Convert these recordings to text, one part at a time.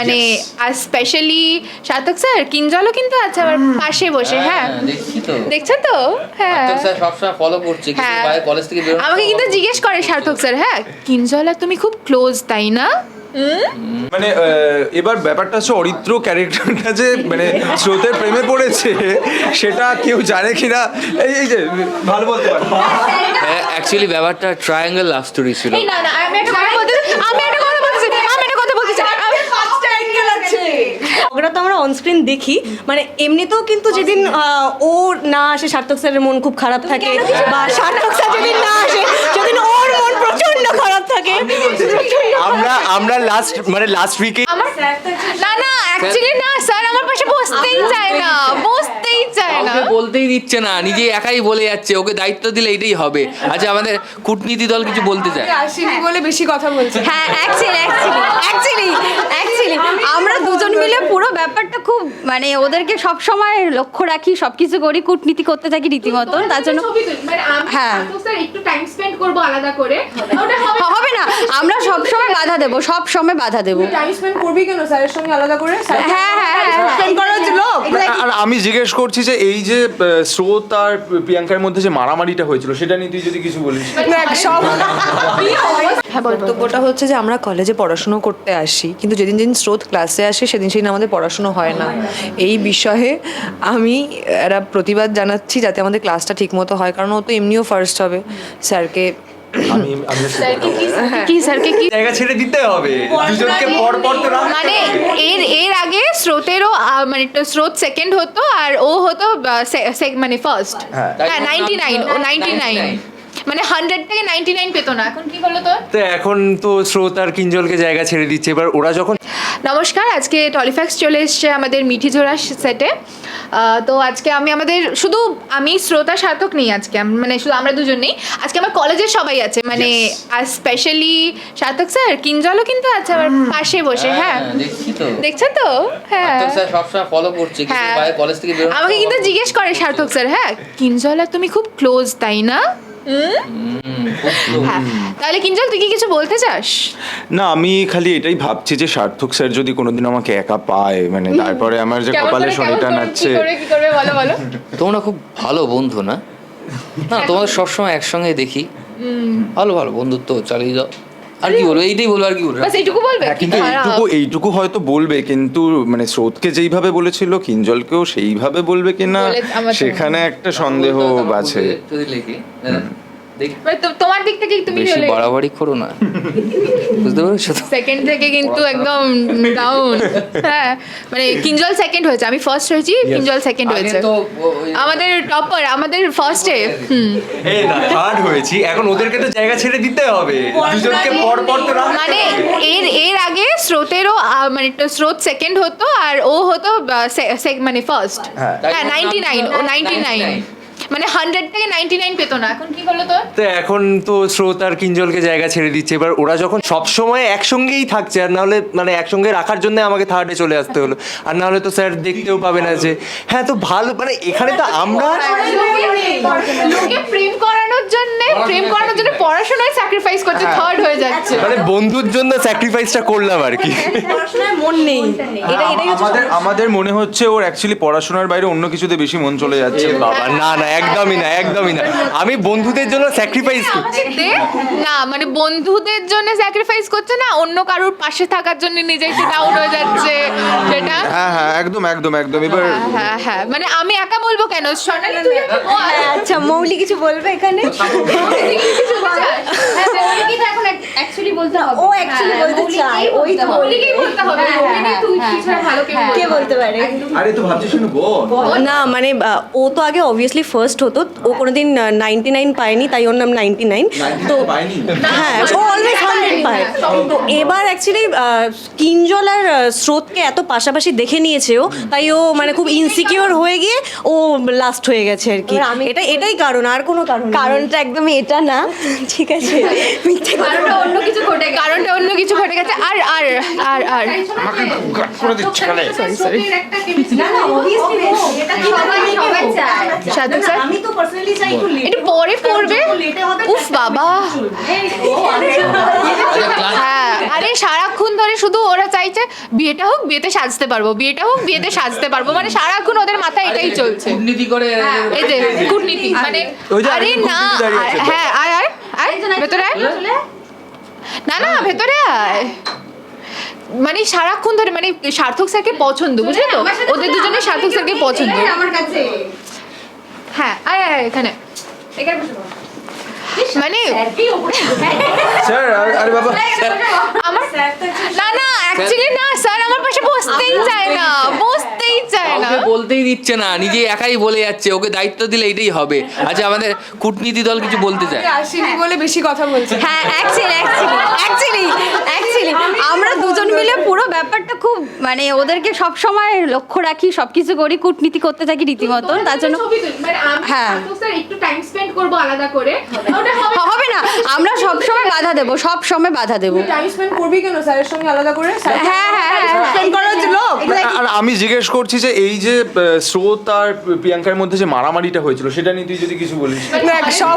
মানে আর স্পেশালি সার্থক স্যার কিঞ্জলও কিন্তু আছে আমার পাশে বসে হ্যাঁ দেখছি তো। দেখছ তো? হ্যাঁ। সার্থক স্যার সবসময় ফলো করছে কিছু হ্যাঁ। বাইরে কলেজ থেকে আমাকে কিন্তু জিজ্ঞেস করে সার্থক স্যার হ্যাঁ কিঞ্জলা তুমি খুব ক্লোজ তাই না? মানে এবার ব্যাপারটা হচ্ছে অরিত্র ক্যারেক্টারটা যে মানে স্রোতের প্রেমে পড়েছে সেটা কেউ জানে কিনা? এই এই যে ভালো বলতে পারে। অ্যাকচুয়ালি ব্যাপারটা ট্রায়াঙ্গেল লাভ স্টোরি ছিল। না না আমি একটা কথা বলতে আমি একটা কথা বলতে চাই আমি একটা কথা বলতে চাই আমি- ঝগড়া তো আমরা অনস্ক্রিন দেখি। মানে এমনিতেও কিন্তু যেদিন আহ, ও না আসে সার্থক স্যারের মন খুব খারাপ থাকে বা সার্থক স্যার যেদিন না আসে সেদিন ওর থাকে? আমরা আমরা লাস্ট মানে লাস্ট উইকে না না অ্যাকচুয়ালি না স্যার আমার পাশে বসতেই চায় না বসতেই চায় না। বলতেই দিচ্ছে না নিজে একাই বলে যাচ্ছে ওকে দায়িত্ব দিলে এটাই হবে। আচ্ছা আমাদের কূটনীতি দল কিছু বলতে চায়? আসেনি বলে বেশি কথা বলছে। হ্যাঁ অ্যাকচুয়ালি অ্যাকচুয়ালি অ্যাকচুয়ালি অ্যাকচুয়ালি আমরা দুজন মিলে পুরো ব্যাপারটা খুব মানে ওদেরকে সব সময় লক্ষ্য রাখি সবকিছু করি কূটনীতি করতে থাকি রীতিমতন তার জন্য। মানে হ্যাঁ। স্যার একটু টাইম স্পেন্ড করব আলাদা করে। হবে হবে না। আমরা সব সময় বাধা দেব সব সময় বাধা দেব। টাইম স্পেন্ড করবি কেন? স্যারের সঙ্গে আলাদা করে? হ্যাঁ হ্যাঁ হ্যাঁ স্পেন্ড করার লোক। আর আমি জিজ্ঞেস করছি যে এই যে স্রোত আর প্রিয়াঙ্কার মধ্যে যে মারামারিটা হয়েছিল সেটা নিয়ে তুই যদি কিছু বলিস। সব হ্যাঁ। বক্তব্যটা হচ্ছে যে আমরা কলেজে পড়াশুনো করতে আসি কিন্তু যেদিন যেদিন স্রোত ক্লাসে আসে সেদিন সেদিন আমাদের পড়াশুনো হয় না। এই বিষয়ে আমি একটা প্রতিবাদ জানাচ্ছি যাতে আমাদের ক্লাসটা ঠিকমতো হয় কারণ ও তো এমনিও ফার্স্ট হবে। স্যারকে আমি আমি কি কি স্যারকে কি জায়গা ছেড়ে দিতে হবে। দুজনকে পর পর তো মানে এর এর আগে স্রোতেরও মানে একটা স্রোত সেকেন্ড হতো আর ও হতো মানে ফার্স্ট হ্যাঁ। নাইনটি নাইন ও নাইনটি নাইন মানে হান্ড্রেড থেকে নাইনটি নাইন পেতো না। এখন কি হলো তো এখন তো স্রোত আর কিঞ্জলকে জায়গা ছেড়ে দিচ্ছে। এবার ওরা যখন নমস্কার আজকে টলিফ্যাক্স চলে এসছে আমাদের মিঠিঝোড়া সেটে তো আজকে আমি আমাদের শুধু আমি শ্রোতা সার্থক নেই আজকে মানে শুধু আমরা দুজন নেই। আজকে আমার কলেজের সবাই আছে মানে আর স্পেশালি সার্থক স্যার কিঞ্জলও কিন্তু আছে আমার পাশে বসে হ্যাঁ দেখছেন তো? হ্যাঁ। হ্যাঁ। আমাকে কিন্তু জিজ্ঞেস করে সার্থক স্যার হ্যাঁ কিঞ্জলা তুমি খুব ক্লোজ তাই না? হ্যাঁ। তাহলে কিঞ্জল তুই কি কিছু বলতে চাস? না আমি খালি এটাই ভাবছি যে সার্থক স্যার যদি কোনোদিন আমাকে একা পায় মানে তারপরে আমার যে কপালে শনিটা নাচছে। কি করে কি করবে বলো বলো। তোমরা খুব ভালো বন্ধু না? না তোমাদের সবসময় একসঙ্গে দেখি। ভালো ভালো বন্ধুত্ব চালিয়ে যাও। আর কি বলব? এইটাই বলব আর কি বলব? বাস এইটুকু বলবে? হ্যাঁ, কিন্তু এইটুকু এইটুকু হয়তো বলবে কিন্তু মানে স্রোতকে যেইভাবে বলেছিল কিঞ্জলকেও সেইভাবে বলবে কিনা সেখানে একটা সন্দেহ আছে। মানে তোমার দিক থেকে তুমি বেশি বাড়াবাড়ি করো না বুঝতে পেরেছ তো সেকেন্ড থেকে কিন্তু একদম ডাউন হ্যাঁ মানে কিঞ্জল সেকেন্ড হয়েছে আমি ফার্স্ট হয়েছি কিঞ্জল সেকেন্ড হয়েছে আমাদের টপার আমাদের ফার্স্টে এই না থার্ড হয়েছি এখন ওদেরকে তো জায়গা ছেড়ে দিতে হবে দুজনকে পর পর তো মানে এর এর আগে স্রোতেরও মানে স্রোত সেকেন্ড হতো আর ও হতো মানে ফার্স্ট হ্যাঁ। হ্যাঁ নাইনটি নাইন ও নাইনটি নাইন মানে হান্ড্রেড থেকে নাইনটি নাইন পেতো না। এখন কি হলো তোর তো এখন তো স্রোত আর কিঞ্জলকে জায়গা ছেড়ে দিচ্ছে। এবার ওরা যখন সব সময় একসঙ্গেই থাকছে আর নাহলে মানে একসঙ্গে রাখার জন্য আমাকে থার্ডে চলে আসতে হলো। আর নাহলে তো স্যার দেখতেও পাবে না যে হ্যাঁ তো ভালো মানে এখানে তো আমরা লোকে প্রেম করানোর জন্য প্রেম করানোর জন্য পড়াশোনায় স্যাক্রিফাইস করছে থার্ড হয়ে যাচ্ছে। মানে বন্ধুর জন্য স্যাক্রিফাইসটা করলাম আর কি। পড়াশোনায় মন নেই। এটা এটাই আমাদের আমাদের মনে হচ্ছে ওর অ্যাকচুয়ালি পড়াশোনার বাইরে অন্য কিছুতে বেশি মন চলে যাচ্ছে। বাবা না না একদমই না একদমই না। আমি বন্ধুদের জন্য স্যাক্রিফাইস করছি। না মানে বন্ধুদের জন্য স্যাক্রিফাইস করছে না অন্য কারোর পাশে থাকার জন্য নিজেই ডাউন হয়ে যাচ্ছে সেটা হ্যাঁ হ্যাঁ একদম একদম একদম। এবার হ্যাঁ, হ্যাঁ হ্যাঁ। মানে আমি একা বলব কেন? সোনালি তুই একটা বল। আচ্ছা মৌলি কিছু বলবে এখানে? কিছু বলতে চাস? হ্যাঁ মৌলিকে তো এখন অ্যাকচুয়ালি বলতে হবে। ও actually হ্যাঁ, বলতে মৌলিকেই ওই তো। মৌলিকেই বলতে হবে। হ্যাঁ, ওকে নিয়ে তুই হ্যাঁ, কি ছাড়া ভালো হ্যাঁ। কে বলতে পারে? আরে তো ভাবছি না মানে ও তো আগে অবভিয়াসলি ফার্স্ট হতো। ও কোনোদিন নাইনটি নাইন পায়নি তাই ওর নাম নাইনটি নাইন তো হ্যাঁ ও অলওয়েজ হান্ড্রেড পায়। তো এবার অ্যাকচুয়ালি কিঞ্জল আর স্রোতকে এত পাশাপাশি দেখে দেখে নিয়েছে ও তাই ও মানে খুব ইনসিকিওর হয়ে গিয়ে ও লাস্ট হয়ে গেছে আর কি। এটা এটাই কারণ আর কোনো কারণ কারণটা একদমই এটা না। ঠিক আছে মিথ্যে কারণটা অন্য কিছু ঘটে গেছে। কারণটা অন্য কিছু ঘটে গেছে। আর আর আর আর। করে দিচ্ছে খালে। সবাই সবাই চায়। সাধক স্যার? আমি তো পার্সোনালি চাই একটু late একটু পরে পড়বে? উফ বাবা। হ্যাঁ আরে সারাক্ষণ ধরে শুধু ওরা চাইছে বিয়েটা হোক বিয়েতে সাজতে পারব। বিয়েটা হোক বিয়েতে সাজতে পারব। মানে সারাক্ষণ ওদের মাথায় এটাই চলছে। কূটনীতি করে এই যে কূটনীতি মানে আরে না। হ্যাঁ আয় আয় আয় ভেতরে আয়। না না ভেতরে আয়। মানে সারাক্ষণ ধরে মানে সার্থক স্যারকে পছন্দ বুঝলি তো? ওদের কথা দুজনের সার্থক স্যারকে পছন্দ। এই আমার কাছে। হ্যাঁ আয় আয় এখানে। এখানে মানে স্যার আরে- আরে বাবা আমার না না অ্যাকচুয়ালি না স্যার আমার পাশে বসতেই চায় না বসতেই চায় না কাউকে বলতেই দিচ্ছে না নিজে একাই বলে যাচ্ছে ওকে দায়িত্ব দিলে এটাই হবে। আচ্ছা আমাদের কূটনীতি দল কিছু বলতে চায়? আসিনি বলে বেশি কথা বলছে। হ্যাঁ অ্যাকচুয়ালি অ্যাকচুয়ালি অ্যাকচুয়ালি আমরা দুজন মিলে পুরো ব্যাপারটা খুব মানে ওদেরকে সব সময় লক্ষ্য রাখি সবকিছু করি কূটনীতি করতে থাকি রীতিমতন তার জন্য মানে আমি হ্যাঁ। স্যার একটু টাইম স্পেন্ড করব আলাদা করে। ওটা হবে না। আমরা সব সময় বাধা দেব সব সময় বাধা দেব। টাইম স্পেন্ড করবি কেন? স্যারের সঙ্গে আলাদা করে হ্যাঁ হ্যাঁ হ্যাঁ স্পেন্ড করার লোক। আর আমি জিজ্ঞেস করছি যে এই যে স্রোত আর প্রিয়াঙ্কার মধ্যে যে মারামারিটা হয়েছিল সেটা নিয়ে তুই যদি কিছু বলিস। সব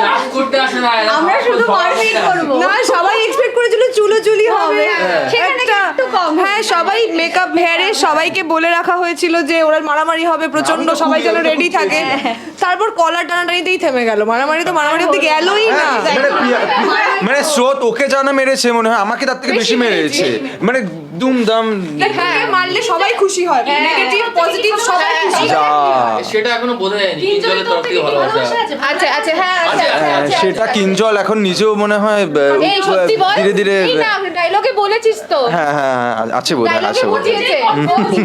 ক্লাস করতে আসে না আমরা শুধু মারপিট করব। না সবাই এক্সপেক্ট করেছিল চুলো চুলি হবে। সেখানে একটু কম। হ্যাঁ সবাই মেকআপ হেয়ারে সবাইকে বলে রাখা হয়েছিল যে ওরা মারামারি হবে প্রচণ্ড সবাই যেন রেডি থাকে। তারপর কলার টানাটানিতেই থেমে গেল। মারামারি তো মারামারি অব্দি গেলই না। মানে মানে স্রোত ওকে জানা মেরেছে মনে হয় আমাকে তার থেকে বেশি মেরেছে। মানে দুমদাম হ্যাঁ মারলে সবাই খুশি হয়। নেগেটিভ পজিটিভ সবাই খুশি সেটা এখনও বোঝা যায়নি কিঞ্জলের তরফ থেকে ভালোবাসা আচ্ছা আচ্ছা হ্যাঁ আচ্ছা আচ্ছা, হ্যাঁ, আচ্ছা, সেটা আচ্ছা। কিঞ্জল এখন নিজেও মনে হয় ধীরে ধীরে ডায়লগে বলেছিস তো। হ্যাঁ হ্যাঁ হ্যাঁ, আছে বোধ হয় আছে বোধ হয়। বুঝিয়েছে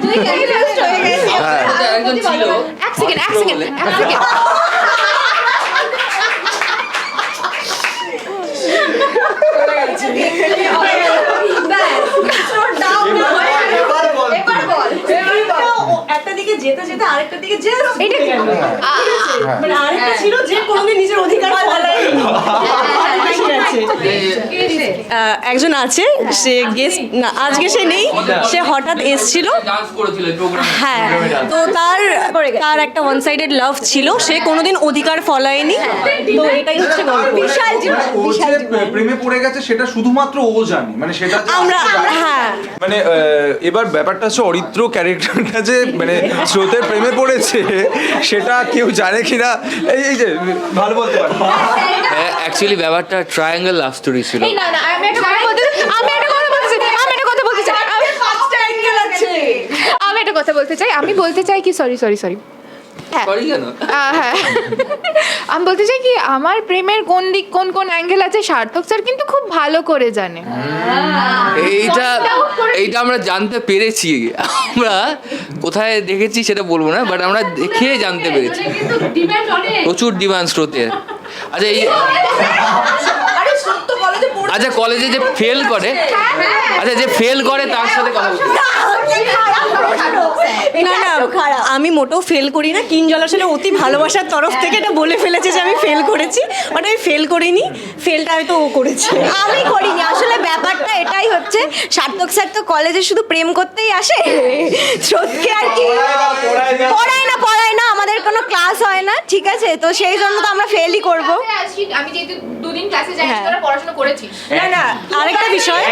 তুই confused হয়ে গেছিস। হ্যাঁ একজন ছিল। এক সেকেন্ড এক সেকেন্ড এক সেকেন্ড একটা যেতে যেতে আরেকটা দিকে যে এটা মানে আরেকটা ছিল যে কোনোদিন নিজের অধিকার একজন আছে সে গেস্ট না আজকে সে নেই সে হঠাৎ এসছিল। ডান্স করেছিল এই প্রোগ্রামে হ্যাঁ তো তার তার একটা ওয়ান সাইডেড লাভ ছিল সে কোনোদিন অধিকার ফলায়নি। তো এটাই হচ্ছে বিশাল ও বিশাল প্রেমে পড়ে গেছে সেটা শুধুমাত্র ও জানে। মানে সেটা আমরা হ্যাঁ। মানে এবার ব্যাপারটা হচ্ছে অরিত্র ক্যারেক্টারটা যে মানে স্রোতের প্রেমে পড়েছে সেটা কেউ জানে কিনা? এই এই যে ভালো বলতে পারে। অ্যাকচুয়ালি ব্যাপারটা ট্রায়াঙ্গেল লাভ স্টোরি ছিল। না না আমি একটা কথা বলতে আমি একটা কথা বলতে চাই আমি একটা কথা বলতে চাই আমি আমি একটা কথা বলতে চাই আমি বলতে চাই কি সরি সরি সরি হ্যাঁ। হ্যাঁ। আমি বলতে চাই কি আমার প্রেমের কোন দিক কোন কোন অ্যাঙ্গেল আছে সার্থক স্যার কিন্তু খুব ভালো করে জানে। এইটা এইটা আমরা জানতে পেরেছি। আমরা কোথায় দেখেছি সেটা বলব না বাট আমরা দেখে জানতে পেরেছি। কিন্তু ডিমান্ড অনেক। প্রচুর ডিমান্ড স্রোতের। আচ্ছা এই আচ্ছা কলেজে যে ফেল করে আচ্ছা যে ফেল করে তার সাথে কথা না না আমি মোটেও ফেল করি না। কিঞ্জল আসলে অতি ভালোবাসার তরফ থেকে এটা বলে ফেলেছে যে আমি ফেল করেছি। বাট আমি ফেল করিনি ফেলটা হয়তো ও করেছে। আমি করিনি। আসলে ব্যাপারটা এটাই হচ্ছে সার্থক স্যার তো কলেজে শুধু প্রেম করতেই আসে? সত্যি আর কি? পড়ায় না পড়ায় না আমাদের কোনো ক্লাস হয় না ঠিক আছে? তো সেই জন্য তো আমরা ফেলই করব। আমি যেহেতু দুদিন ক্লাসে যাই হ্যাঁ। তোরা পড়াশোনা করেছিস না না আরেকটা বিষয়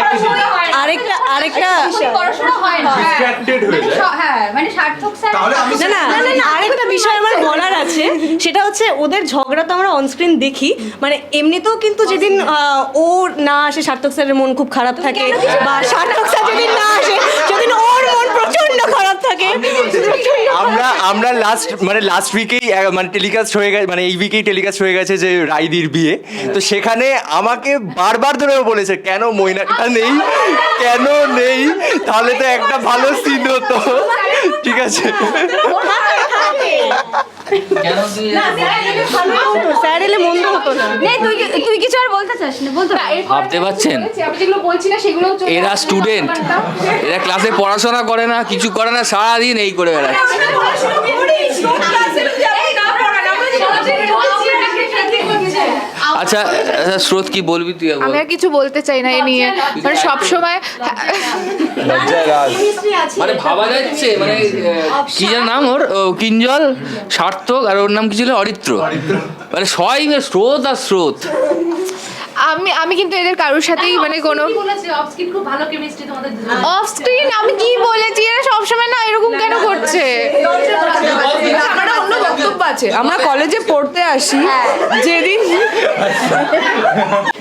আরেকটা আরেকটা পড়াশোনা হয় না। Distracted হয়ে মানে সার্থক স্যার তাহলে না না আরেকটা বিষয় আমার বলার আছে। সেটা হচ্ছে ওদের ঝগড়া তো আমরা অনস্ক্রিন দেখি। মানে এমনিতেও কিন্তু যেদিন আহ, ও না আসে সার্থক স্যারের মন খুব খারাপ থাকে বা সার্থক স্যার যেদিন না আসে সেদিন মন প্রচণ্ড থাকে? আমরা আমরা লাস্ট মানে লাস্ট উইকেই মানে টেলিকাস্ট হয়ে গেছে মানে এই উইকেই টেলিকাস্ট হয়ে গেছে যে রাইদির বিয়ে। তো সেখানে আমাকে বারবার ধরে বলেছে কেন ময়নাটা নেই? কেন নেই? তাহলে তো একটা ভালো সিন হতো। ঠিক আছে? ভাবতে পারছেন? বলেছি, আমি যেগুলো বলছি না সেগুলো এরা স্টুডেন্ট এরা ক্লাসে পড়াশোনা করে না কিছু করে না সারাদিন এই করে বেড়াচ্ছে। আচ্ছা আচ্ছা, স্রোত কি বলবি তুই আমি আর কিছু বলতে চাই না এ নিয়ে। মানে সবসময় সময় মানে ভাবা যাচ্ছে মানে কি যেন নাম ওর? কিঞ্জল সার্থক আর ওর নাম কি ছিল? অরিত্র। মানে সবাই স্রোত আর স্রোত। আমি আমি কিন্তু এদের কারোর সাথেই মানে কোনো বলেছে? অফ স্ক্রিন খুব ভালো কেমিস্ট্রি তোমাদের দুজনের। অফ স্ক্রিন আমি কি বলেছি? এরা সবসময় না এরকম কেন করছে? আছে। আমরা কলেজে পড়তে আসি। যেদিন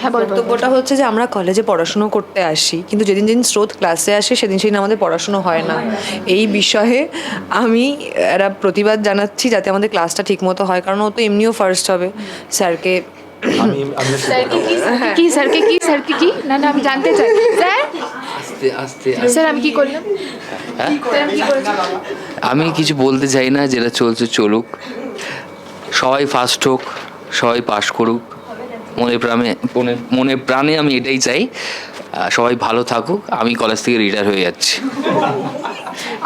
হ্যাঁ বল বল। বক্তব্যটা হচ্ছে যে আমরা কলেজে পড়াশুনো করতে আসি কিন্তু যেদিন যেদিন স্রোত ক্লাসে আসে সেদিন সেদিন আমাদের পড়াশুনো হয় না। এই বিষয়ে আমি একটা প্রতিবাদ জানাচ্ছি যাতে আমাদের ক্লাসটা ঠিকমতো হয় কারণ ও তো এমনিও ফার্স্ট হবে। স্যারকে আমি আমি স্যারকে কি স্যারকে কি স্যারকে কি স্যারকে কি না না আমি জানতে চাই। স্যার? আস্তে আস্তে স্যার আমি কি করলাম? আমি কিছু বলতে চাই না যেটা চলছে চলুক। সবাই ফার্স্ট হোক সবাই পাশ করুক। মনে প্রাণে মনে মনে প্রাণে আমি এটাই চাই। সবাই ভালো থাকুক আমি কলেজ থেকে রিটায়ার হয়ে যাচ্ছি।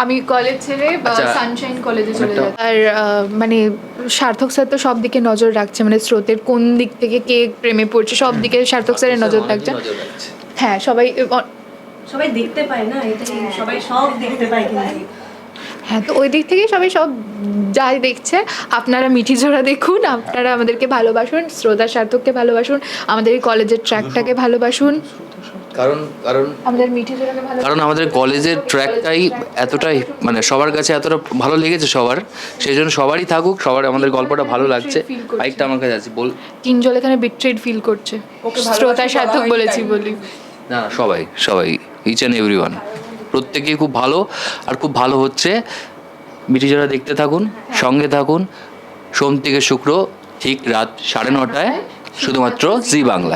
আমি কলেজ ছেড়ে আচ্ছা। সানশাইন কলেজে চলে যাই। আর মানে সার্থক স্যার তো সব দিকে নজর রাখছে মানে স্রোতের কোন দিক থেকে কে প্রেমে পড়ছে সব দিকে সার্থক স্যারের নজর রাখছে। হ্যাঁ সবাই সবাই দেখতে পায় না এটাই সবাই সব দেখতে পায় কিন্তু হ্যাঁ তো ওই দিক থেকেই সবাই সব যাই দেখছে। আপনারা মিঠি ঝোড়া দেখুন আপনারা আমাদেরকে ভালোবাসুন শ্রোতা সার্থককে ভালোবাসুন আমাদের এই কলেজের ট্র্যাকটাকে ভালোবাসুন। কারণ কারণ আমাদের মিঠি ভালো কারণ আমাদের কলেজের ট্র্যাকটাই এতটাই মানে সবার কাছে এতটা ভালো লেগেছে সবার সেই জন্য সবারই থাকুক সবার আমাদের গল্পটা ভালো লাগছে। বাইকটা আমার কাছে আছে বল। কিঞ্জল এখানে বিট্রেড ফিল করছে। শ্রোতা সার্থক বলেছি বলি। না না সবাই সবাই ইচ অ্যান্ড এভরি ওয়ান প্রত্যেকেই খুব ভালো আর খুব ভালো হচ্ছে। মিটি যারা দেখতে থাকুন সঙ্গে থাকুন। সোম থেকে শুক্র ঠিক রাত সাড়ে নটায় শুধুমাত্র জি বাংলা